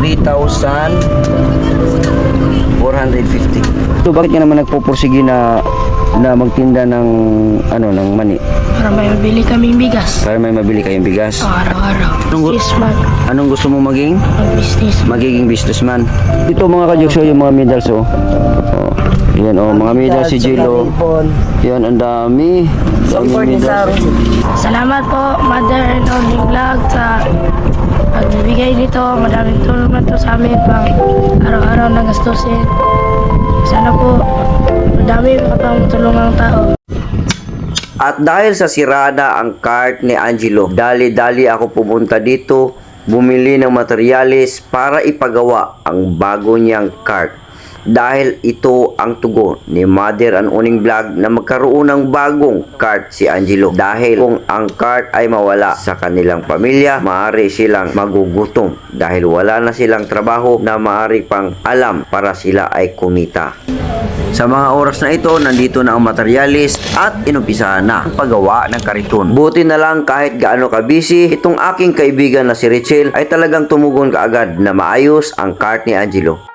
3,450. So bakit ka naman nagpupursige na na magtinda ng ano ng mani Para may mabili kaming bigas. para may mabili kayong bigas? Araw-araw. Anong mag Anong gusto mo maging? mag-business. Magiging businessman. Ito mga kajokso yung mga medals oh. oh. Yan oh, mga medals si Jilo. Yan, ang dami. Dami medals. Salamat po, Mother and Only Vlog sa pagbibigay nito. Madaming tulong na to sa amin pang araw-araw na gastusin. Sana po, madami pang tulungang tao. At dahil sa sirada ang cart ni Angelo, dali-dali ako pumunta dito, bumili ng materyales para ipagawa ang bago niyang cart. Dahil ito ang tugon ni Mother and Uning Vlog na magkaroon ng bagong cart si Angelo. Dahil kung ang cart ay mawala sa kanilang pamilya, maaari silang magugutom dahil wala na silang trabaho na maaari pang alam para sila ay kumita. Sa mga oras na ito, nandito na ang materialis at inumpisahan na ang paggawa ng kariton. Buti na lang kahit gaano ka busy, itong aking kaibigan na si Richel ay talagang tumugon kaagad na maayos ang cart ni Angelo.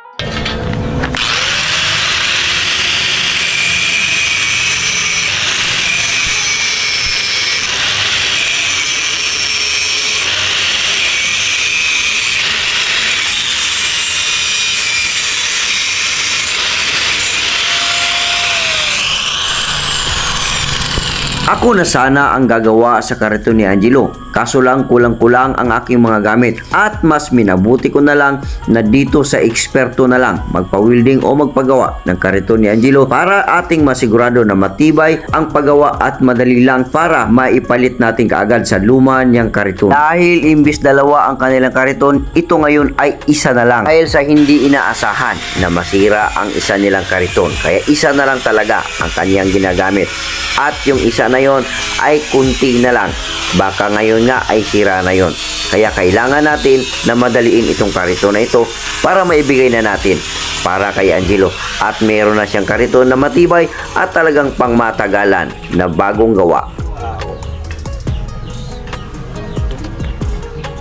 Ako na sana ang gagawa sa kariton ni Angelo. Kaso lang kulang-kulang ang aking mga gamit at mas minabuti ko na lang na dito sa eksperto na lang magpa-welding o magpagawa ng kariton ni Angelo para ating masigurado na matibay ang paggawa at madali lang para maipalit natin kaagad sa luma niyang kariton. Dahil imbis dalawa ang kanilang kariton, ito ngayon ay isa na lang dahil sa hindi inaasahan na masira ang isa nilang kariton. Kaya isa na lang talaga ang kaniyang ginagamit. At yung isa na yon ay kunti na lang. Baka ngayon nga ay sira na yon. Kaya kailangan natin na madaliin itong kariton na ito para maibigay na natin para kay Angelo. At meron na siyang kariton na matibay at talagang pangmatagalan na bagong gawa.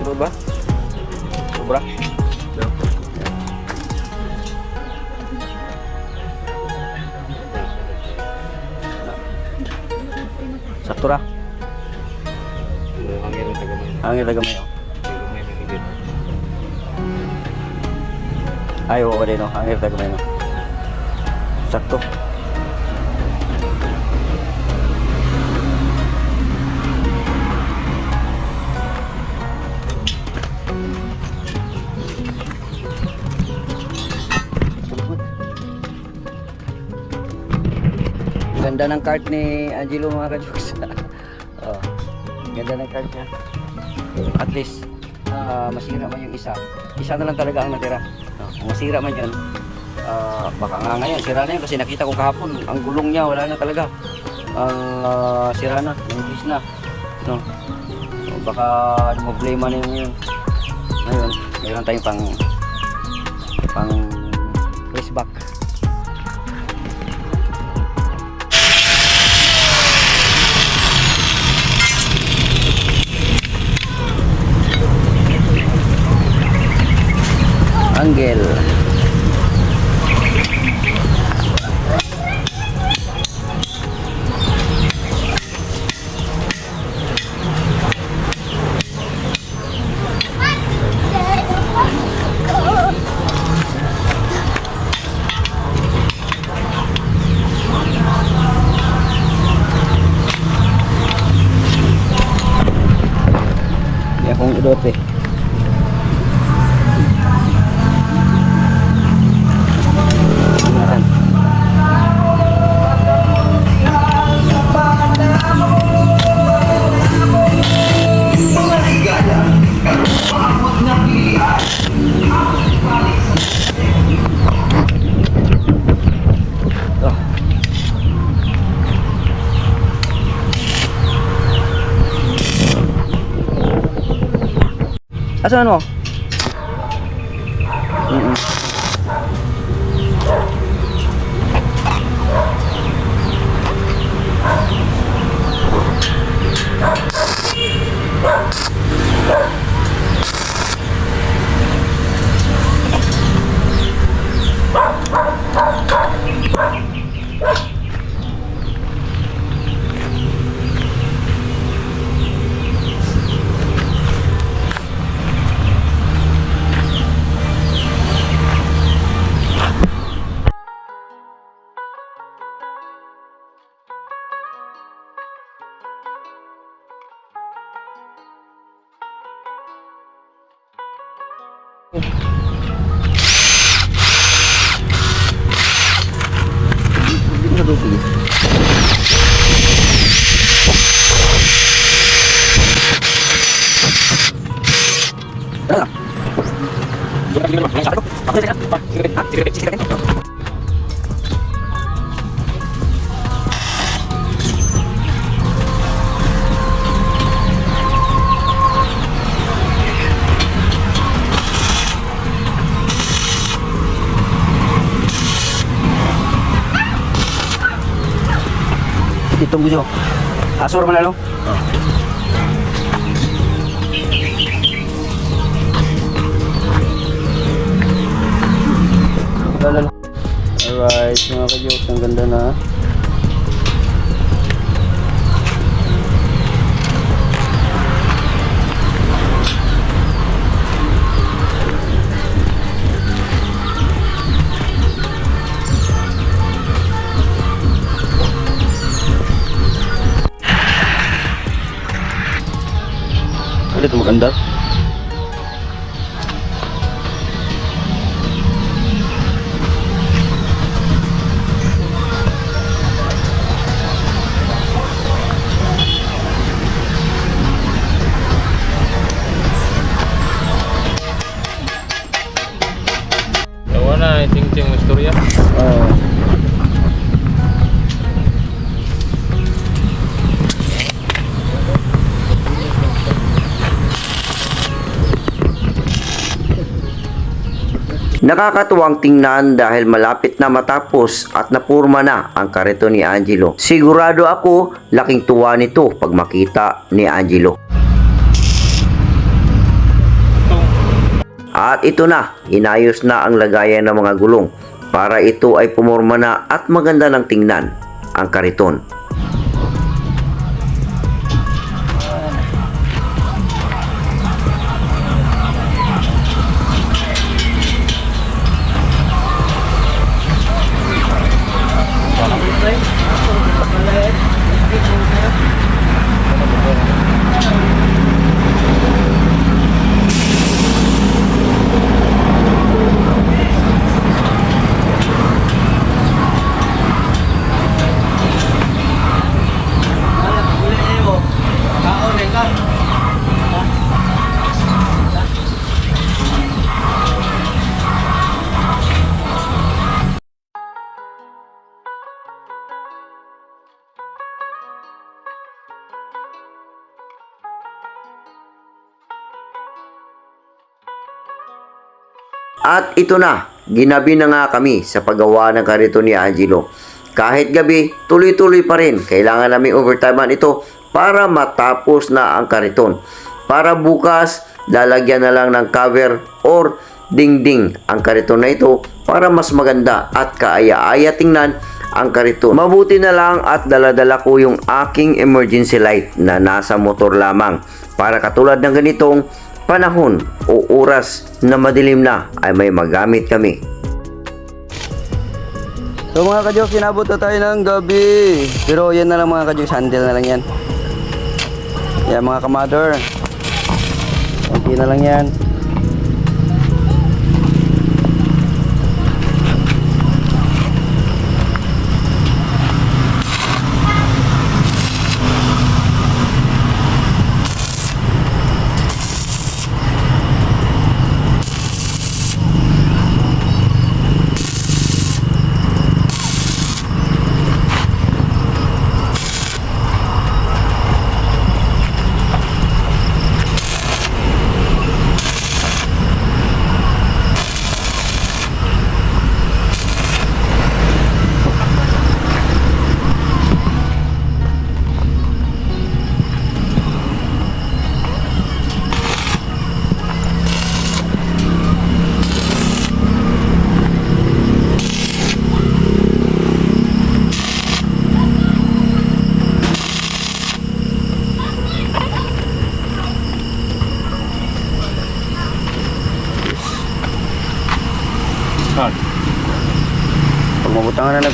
Sunod ba? Sobra? Sakto ra. Hangin taga mayo. Ay, oo din no. Hangin taga mayo. Sakto. Ganda ng cart ni Angelo mga kajoks. oh, ganda ng cart niya. At least, ah, masira man yung isa. Isa na lang talaga ang natira. Oh, kung masira man yun, ah, baka nga ngayon, sira na yun kasi nakita ko kahapon, ang gulong niya, wala na talaga. Ah, sira na, nangis na. No? So, baka ano, problema na yun yun. Ngayon, meron tayong pang pang Anggel. Asan mo? Mm-mm. Itong Asor man ano? આપણે તો અંદર Nakakatuwang tingnan dahil malapit na matapos at napurma na ang karito ni Angelo. Sigurado ako laking tuwa nito pag makita ni Angelo. At ito na, inayos na ang lagayan ng mga gulong para ito ay pumorma na at maganda ng tingnan ang kariton. At ito na, ginabi na nga kami sa paggawa ng karito ni Angelo. Kahit gabi, tuloy-tuloy pa rin. Kailangan namin overtimean ito para matapos na ang kariton. Para bukas, lalagyan na lang ng cover or dingding ang kariton na ito para mas maganda at kaaya-aya tingnan ang kariton. Mabuti na lang at daladala ko yung aking emergency light na nasa motor lamang para katulad ng ganitong panahon o oras na madilim na ay may magamit kami. So mga ka-jokes, inabot na tayo ng gabi. Pero yan na lang mga ka-jokes, handle na lang yan. Yan mga ka-mother. Kunti na lang yan.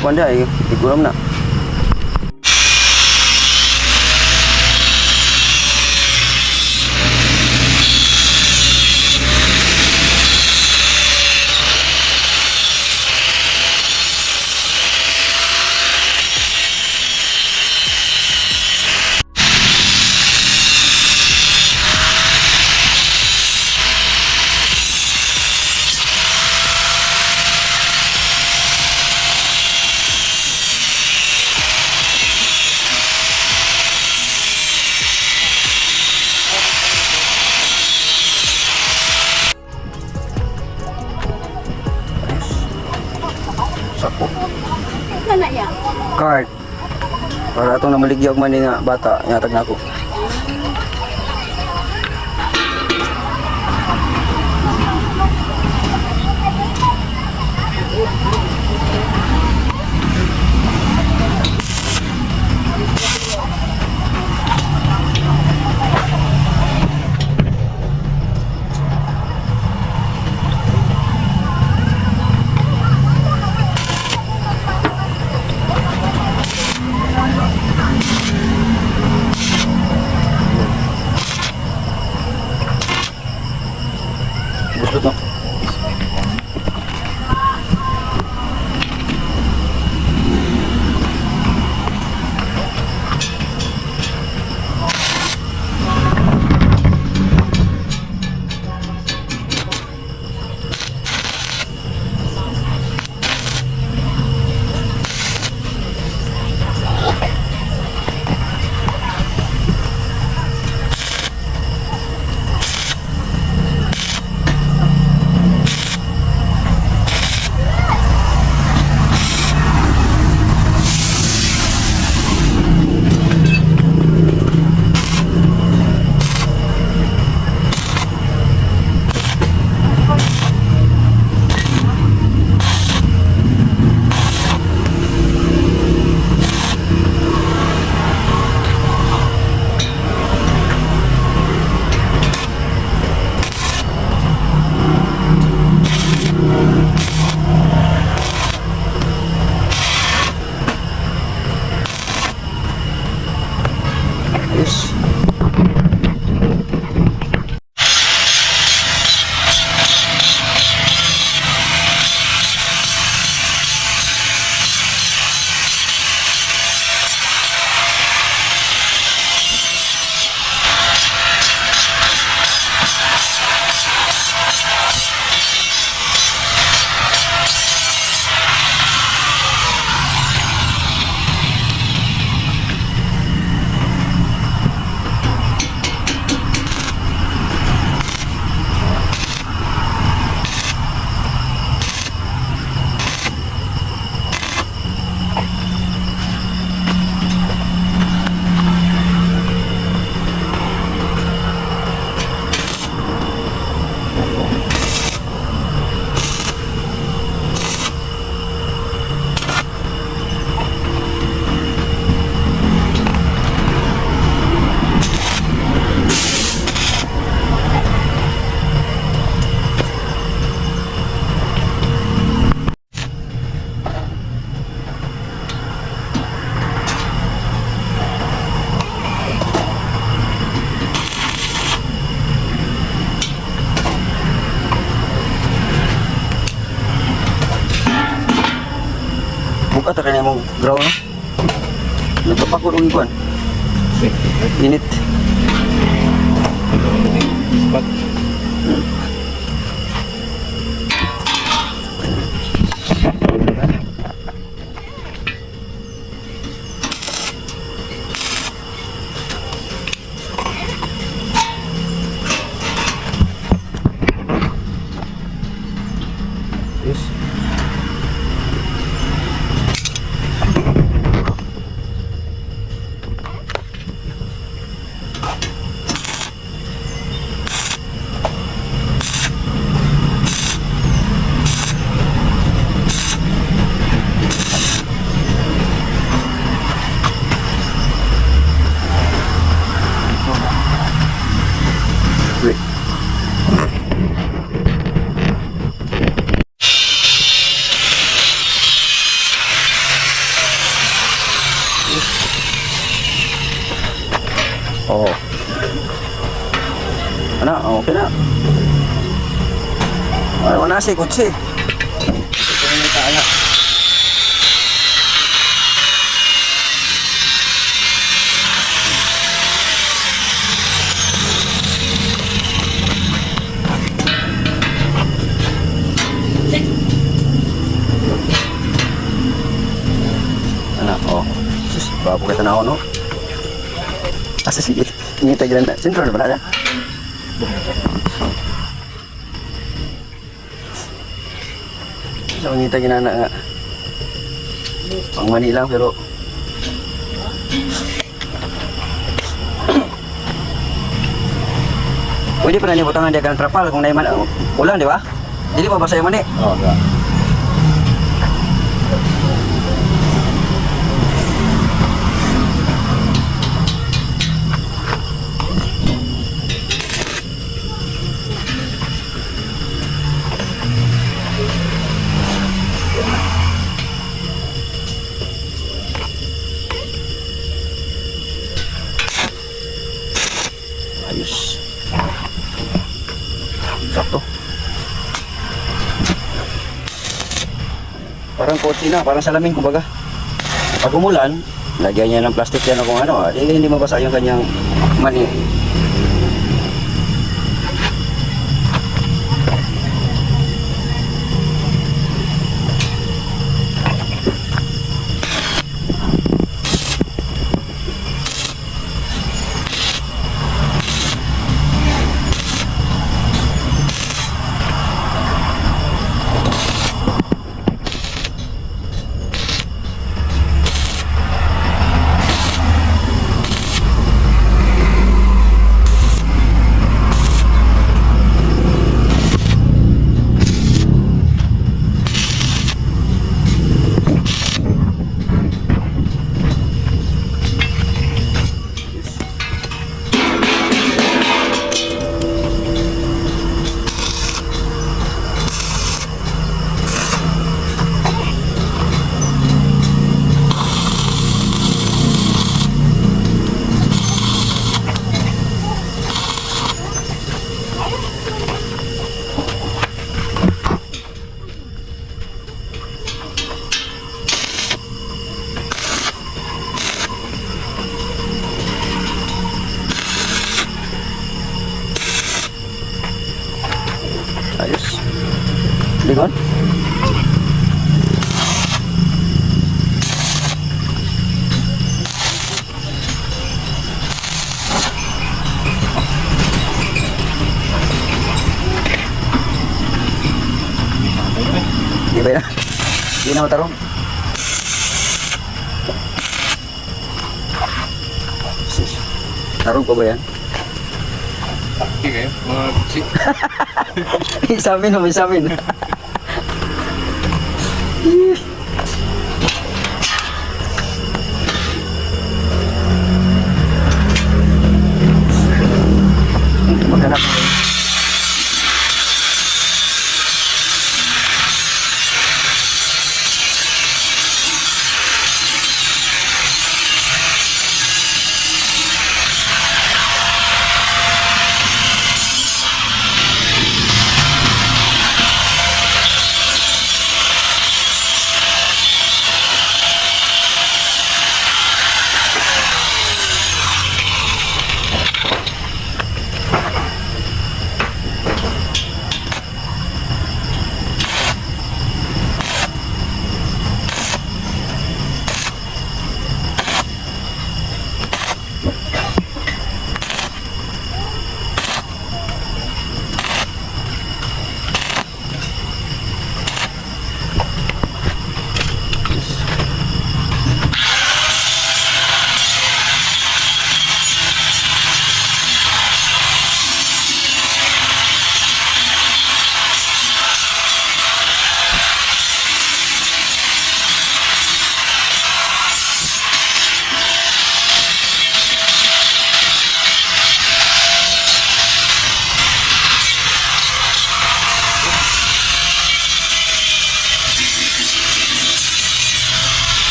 Pag nagpanda, eh, iguram na. Card. Para atong namaligya og man nga bata, yatag na ako. Ay, wala si kutsi. Ito yung tayo. Ano, oh. Bago kita na ako, no? Asa sige. Ini tayo na. Sentro na ba na? So, ngita ginana nga. Pang mani lang pero Pwede pa na niyo butangan dia kan trapal kung naiman uh, ulan di ba? Jadi pa basa yung mani. Oh, ya. Parang kotse na, parang salamin kumbaga. Pag umulan, lagyan niya ng plastic yan o kung ano, di, hindi mabasa yung kanyang mani. Lingon? Di ba na? Di na matarong. Tarong pa ba yan? Okay, mga kutsi. Sa amin,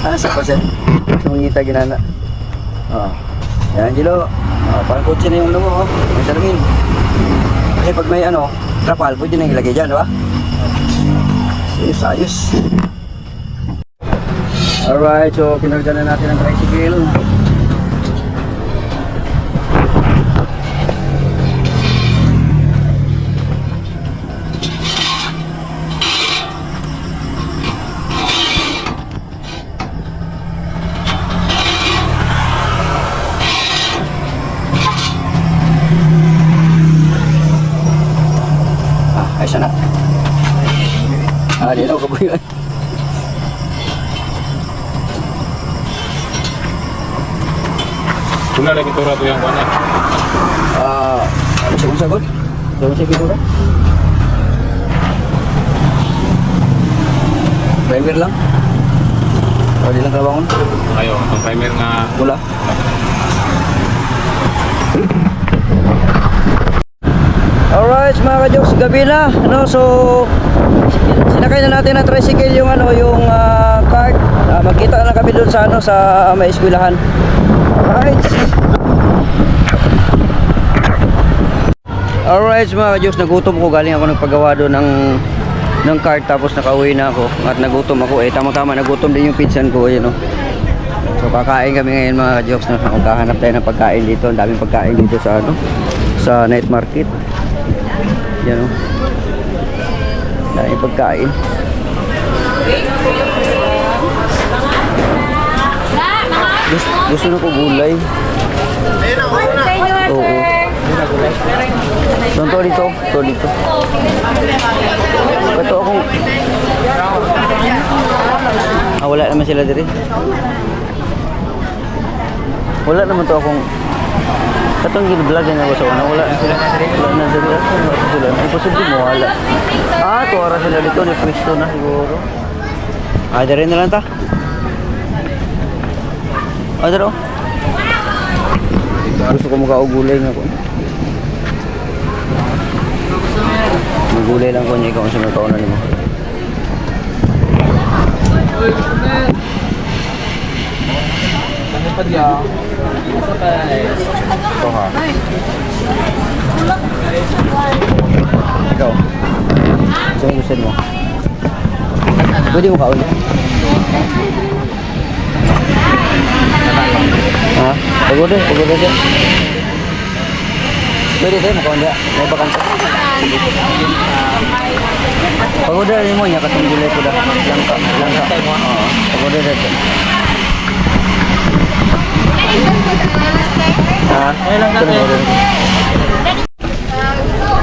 Ah, sa pa siya. Sumungita ginana. Oh. Yan, Angelo. Oh, parang kotse na yung ano mo, oh. May salamin. Kasi pag may ano, trapal, pwede na ilagay dyan, di ba? Ayos, ayos. Alright, so kinarga na natin ang tricycle. Wala lagi tura to yung kanan. Ah, siya kung sagot? Ano siya pinura? Primer lang? O, di lang kalabangon? Ayo, ang primer nga Wala. Alright, mga ka-jokes, gabi na. Ano, so, sinakay na natin ang tricycle yung ano, yung ah, cart. Ah, magkita na kami doon sa ano, sa may eskwelahan. Alright. Alright, mga ka-jokes, nagutom ko. Galing ako nagpagawa doon ng ng cart tapos nakauwi na ako at nagutom ako eh tama-tama nagutom din yung pinsan ko yun oh. So kakain kami ngayon mga ka-jokes no? Magkahanap tayo ng pagkain dito Ang daming pagkain dito sa ano Sa night market Yan o Daming pagkain Gusto, na ko gulay. Oo. Doon to dito? To dito. Ito akong Ah wala naman sila diri. Wala naman to akong katong gin-vlog na ako sa una. Wala na sila. Wala na sila. Wala na sila. Imposible mo wala ah tuwara sila dito. Ni Cristo na siguro. Ah dari na lang ta ah daro gusto ko makaugulay nga ko Magulay lang ko niya ikaw sa mga kaunan mo. Ito ha. Ikaw. Saan gusto mo? Pwede mo kauli? Ha? Pagod eh, pagod eh. Pwede tayo mo kauli. May bakante. Pagod eh mo niya katong gulay ko da. Langka, langka. Oo. Pagod eh dito. Ha? Ito na order ko.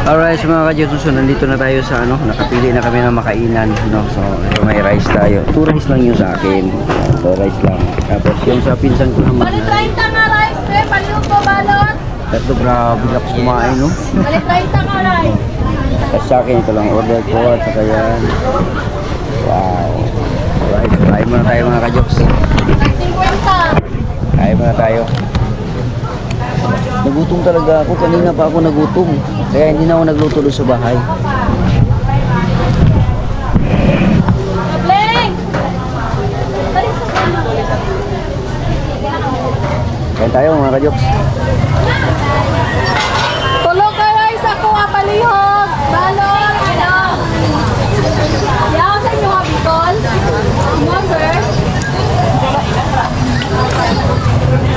Alright, so mga ka-Diyos, so nandito na tayo sa ano, nakapili na kami ng makainan, no? So, may rice tayo. Two rice lang yung sa akin. Two rice lang. Tapos yung sa pinsan ko naman, Balik ay, 30 nga rice, pre. Paliw ko balot. ito grabe lakas kumain, no? Balik 30 nga rice. At sa akin, ito lang order ko at saka yan. Wow. Alright, so kain muna tayo mga. 50. Kain muna tayo. Nagutom talaga ako. Kanina pa ako nagutom. Kaya hindi na ako nagluto doon sa bahay. Kain tayo mga ka-Diyos. Tulog ka rice ako nga palihog. Balot. Ano? Yaw sa inyo nga bicol. Mo, sir.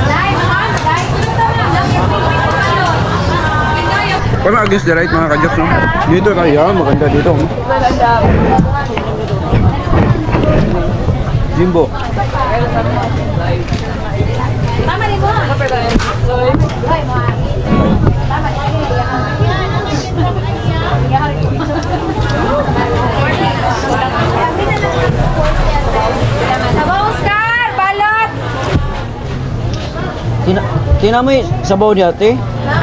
Dai, ma'am. Dai, tulog Para against the right mga ka-Diyos, no? Dito tayo, maganda dito. no? Jimbo. Tama rin mo. Tina, tina mo yung sabaw niya, ate? Sa.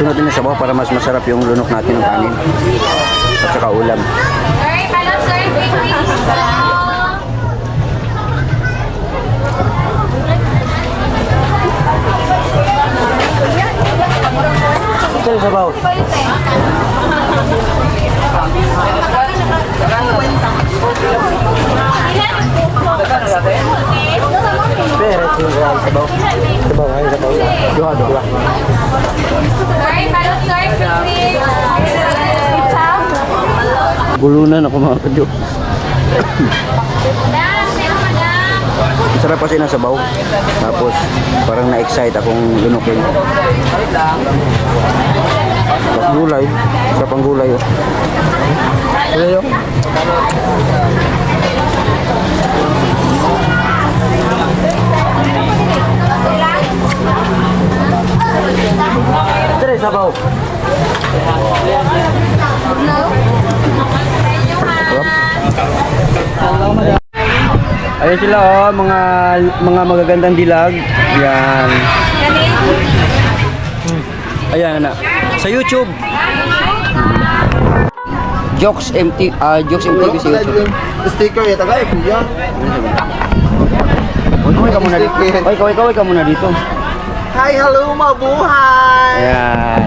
Sunod din na sabaw para mas masarap yung lunok natin ng kanin. At saka ulam. Sir, balot, sir. Quick, quick. Ito yung sabaw. Beres yung buwan sa bawah. Sa bawah, sa bawah. Duha, duha. Sorry, pero sorry, please. Gulunan ako mga kadyo. Sarap kasi nasa baw. Tapos parang na-excite akong lunukin. Gulay. Sarap ang gulay oh. Gulay oh. Tere, sabaw. Ayan sila oh, mga mga magagandang dilag. Yan. Ayan na. Sa YouTube. Jokes MT ah Jokes MTV sa YouTube. Sticker ya tagay kuya. Hoy, kaway ka muna dito. Hoy, kaway, kaway ka muna dito. Hi, hello mabuhay. Ayan.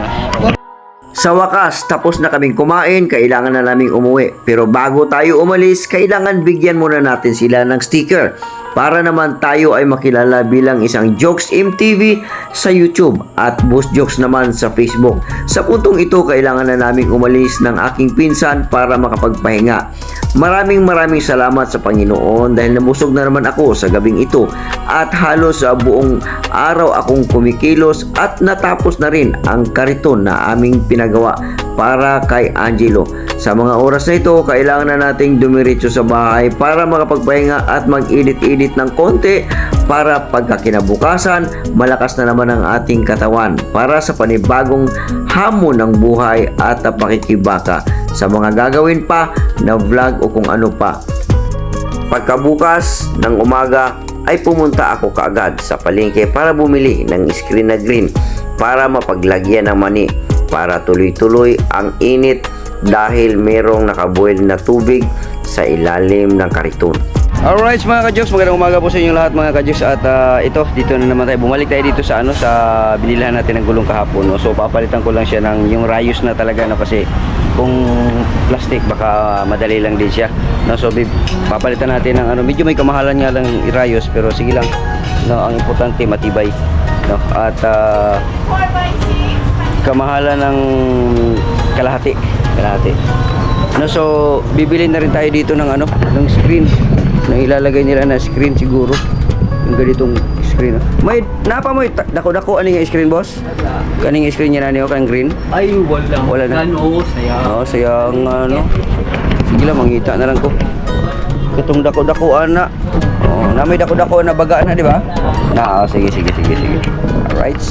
Sa wakas, tapos na kaming kumain, kailangan na naming umuwi. Pero bago tayo umalis, kailangan bigyan muna natin sila ng sticker para naman tayo ay makilala bilang isang Jokes MTV sa YouTube at Boss Jokes naman sa Facebook. Sa puntong ito, kailangan na naming umalis ng aking pinsan para makapagpahinga. Maraming maraming salamat sa Panginoon dahil nabusog na naman ako sa gabing ito at halos sa buong araw akong kumikilos at natapos na rin ang kariton na aming pinagawa para kay Angelo. Sa mga oras na ito, kailangan na nating dumiretso sa bahay para makapagpahinga at mag-edit-edit ng konti para pagkakinabukasan, malakas na naman ang ating katawan para sa panibagong hamon ng buhay at pakikibaka sa mga gagawin pa na vlog o kung ano pa. Pagkabukas ng umaga ay pumunta ako kaagad sa palengke para bumili ng screen na green para mapaglagyan ng mani para tuloy-tuloy ang init dahil merong nakaboil na tubig sa ilalim ng kariton. Alright mga ka-jokes, magandang umaga po sa inyo lahat mga ka-jokes at ah, ito, dito na naman tayo. Bumalik tayo dito sa ano sa binilhan natin ng gulong kahapon. No? So papalitan ko lang siya ng yung rayos na talaga no? kasi kung plastic baka madali lang din siya. No? So papalitan natin ng ano, medyo may kamahalan nga lang rayos pero sige lang. No, ang importante matibay. No? At ah, kamahalan ng kalahati. Kalahati. No, so bibili na rin tayo dito ng ano, ng screen. Na ilalagay nila na screen siguro. Yung ganitong screen. oh. May napa mo ta- dako-dako ano yung screen boss? Kaning screen niya na niyo kanang green? Ay, wala. Wala na. Ano, saya. Oo, sayang ano. Sige lang mangita na lang ko. Katong dako-dakoan na. Oh, na may dako-dako na baga na, di ba? Na, oh, sige, sige, sige, sige. Alright.